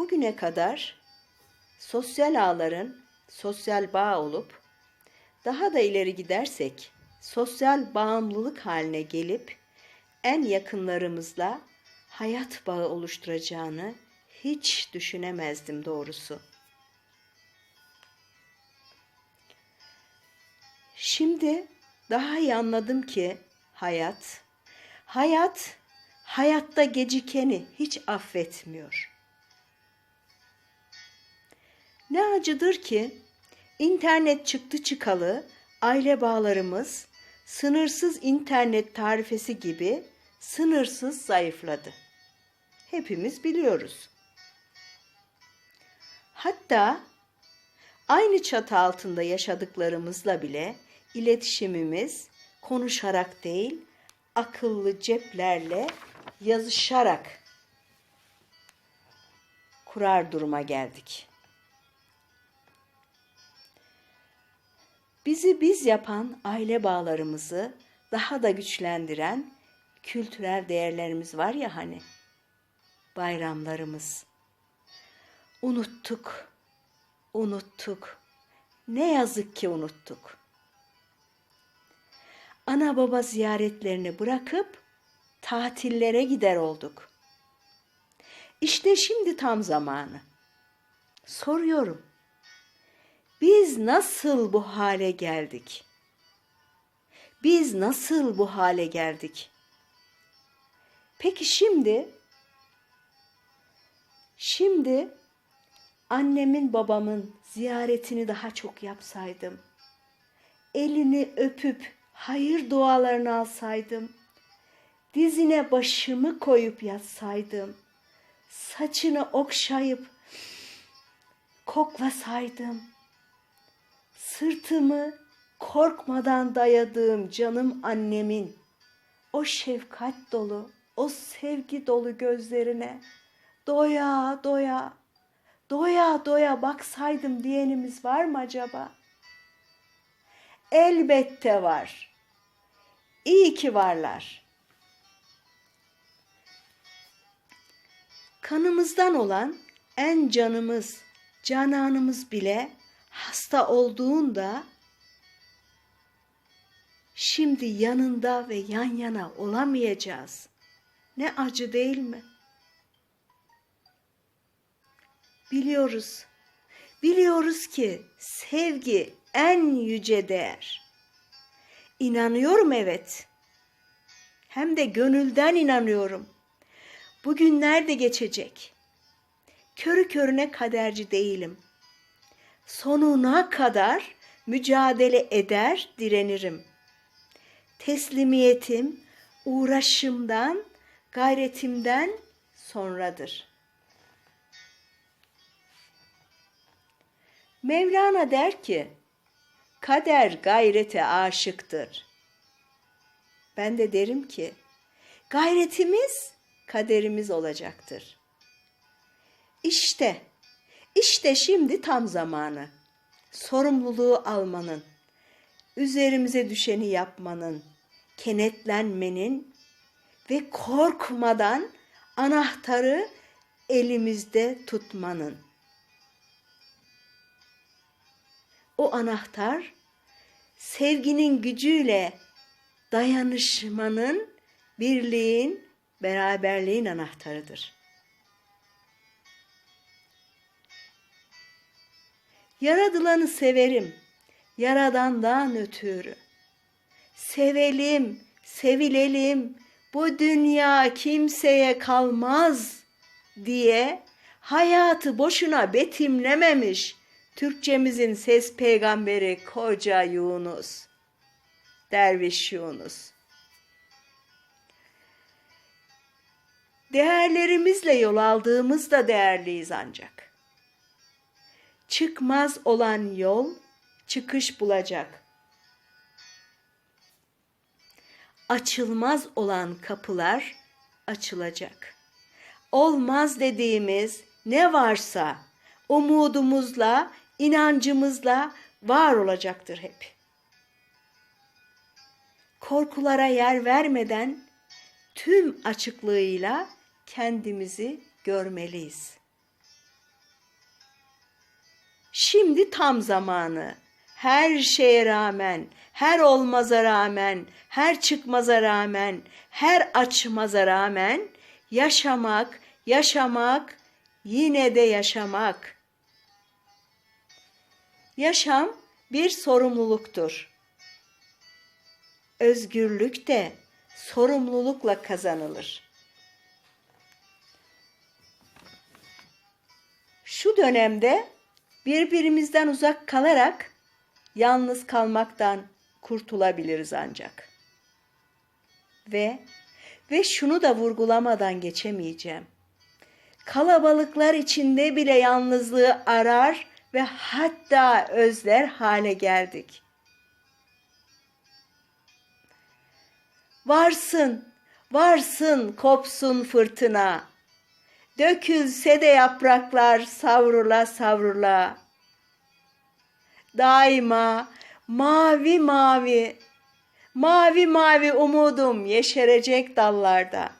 bugüne kadar sosyal ağların sosyal bağ olup daha da ileri gidersek sosyal bağımlılık haline gelip en yakınlarımızla hayat bağı oluşturacağını hiç düşünemezdim doğrusu. Şimdi daha iyi anladım ki hayat, hayat hayatta gecikeni hiç affetmiyor. Ne acıdır ki internet çıktı çıkalı aile bağlarımız sınırsız internet tarifesi gibi sınırsız zayıfladı. Hepimiz biliyoruz. Hatta aynı çatı altında yaşadıklarımızla bile iletişimimiz konuşarak değil, akıllı ceplerle yazışarak kurar duruma geldik. Bizi biz yapan aile bağlarımızı daha da güçlendiren kültürel değerlerimiz var ya hani. Bayramlarımız. Unuttuk. Unuttuk. Ne yazık ki unuttuk. Ana baba ziyaretlerini bırakıp tatillere gider olduk. İşte şimdi tam zamanı. Soruyorum. Biz nasıl bu hale geldik? Biz nasıl bu hale geldik? Peki şimdi şimdi annemin babamın ziyaretini daha çok yapsaydım. Elini öpüp hayır dualarını alsaydım. Dizine başımı koyup yatsaydım. Saçını okşayıp koklasaydım sırtımı korkmadan dayadığım canım annemin o şefkat dolu, o sevgi dolu gözlerine doya doya, doya doya baksaydım diyenimiz var mı acaba? Elbette var. İyi ki varlar. Kanımızdan olan en canımız, cananımız bile hasta olduğunda şimdi yanında ve yan yana olamayacağız. Ne acı değil mi? Biliyoruz. Biliyoruz ki sevgi en yüce değer. İnanıyorum evet. Hem de gönülden inanıyorum. Bugünler de geçecek. Körü körüne kaderci değilim.'' Sonuna kadar mücadele eder, direnirim. Teslimiyetim uğraşımdan, gayretimden sonradır. Mevlana der ki, kader gayrete aşıktır. Ben de derim ki, gayretimiz kaderimiz olacaktır. İşte işte şimdi tam zamanı. Sorumluluğu almanın, üzerimize düşeni yapmanın, kenetlenmenin ve korkmadan anahtarı elimizde tutmanın. O anahtar sevginin gücüyle dayanışmanın, birliğin, beraberliğin anahtarıdır. Yaradılanı severim, yaradandan ötürü. Sevelim, sevilelim, bu dünya kimseye kalmaz diye hayatı boşuna betimlememiş Türkçemizin ses peygamberi koca Yunus. Derviş Yunus. Değerlerimizle yol aldığımızda değerliyiz ancak çıkmaz olan yol çıkış bulacak. Açılmaz olan kapılar açılacak. Olmaz dediğimiz ne varsa umudumuzla, inancımızla var olacaktır hep. Korkulara yer vermeden tüm açıklığıyla kendimizi görmeliyiz. Şimdi tam zamanı. Her şeye rağmen, her olmaza rağmen, her çıkmaza rağmen, her açmaza rağmen yaşamak, yaşamak, yine de yaşamak. Yaşam bir sorumluluktur. Özgürlük de sorumlulukla kazanılır. Şu dönemde birbirimizden uzak kalarak yalnız kalmaktan kurtulabiliriz ancak. Ve ve şunu da vurgulamadan geçemeyeceğim. Kalabalıklar içinde bile yalnızlığı arar ve hatta özler hale geldik. Varsın, varsın kopsun fırtına. Dökülse de yapraklar savrula savrula. Daima mavi mavi, mavi mavi umudum yeşerecek dallarda.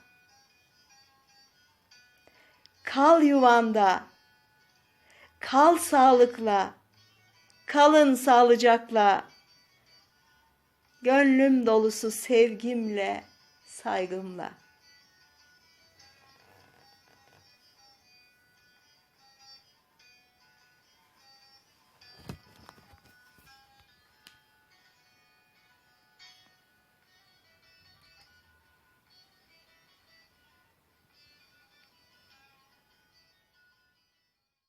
Kal yuvanda, kal sağlıkla, kalın sağlıcakla. Gönlüm dolusu sevgimle, saygımla.